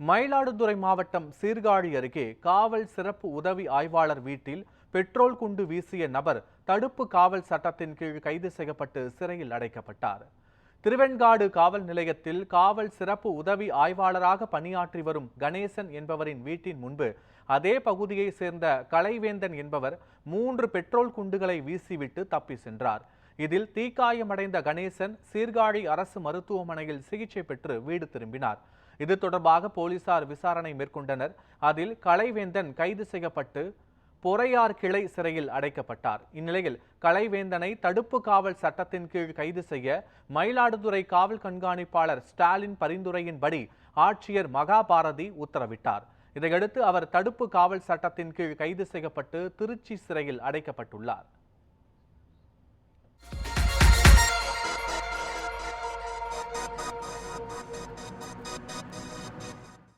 மயிலாடுதுறை மாவட்டம் சீர்காழி அருகே காவல் சிறப்பு உதவி ஆய்வாளர் வீட்டில் பெட்ரோல் குண்டு வீசிய நபர் தடுப்பு காவல் சட்டத்தின் கீழ் கைது செய்யப்பட்டு சிறையில் அடைக்கப்பட்டார். திருவெண்காடு காவல் நிலையத்தில் காவல் சிறப்பு உதவி ஆய்வாளராக பணியாற்றி வரும் கணேசன் என்பவரின் வீட்டின் முன்பு அதே பகுதியை சேர்ந்த கலைவேந்தன் என்பவர் மூன்று பெட்ரோல் குண்டுகளை வீசிவிட்டு தப்பி சென்றார். இதில் தீக்காயமடைந்த கணேசன் சீர்காழி அரசு மருத்துவமனையில் சிகிச்சை பெற்று வீடு திரும்பினார். இது தொடர்பாக போலீசார் விசாரணை மேற்கொண்டனர். அதில் கலைவேந்தன் கைது செய்யப்பட்டு பொறையார் கிளை சிறையில் அடைக்கப்பட்டார். இந்நிலையில் கலைவேந்தனை தடுப்பு காவல் சட்டத்தின் கீழ் கைது செய்ய மயிலாடுதுறை காவல் கண்காணிப்பாளர் ஸ்டாலின் பரிந்துரையின்படி ஆட்சியர் மகாபாரதி உத்தரவிட்டார். இதையடுத்து அவர் தடுப்பு காவல் சட்டத்தின் கீழ் கைது செய்யப்பட்டு திருச்சி சிறையில் அடைக்கப்பட்டுள்ளார். up.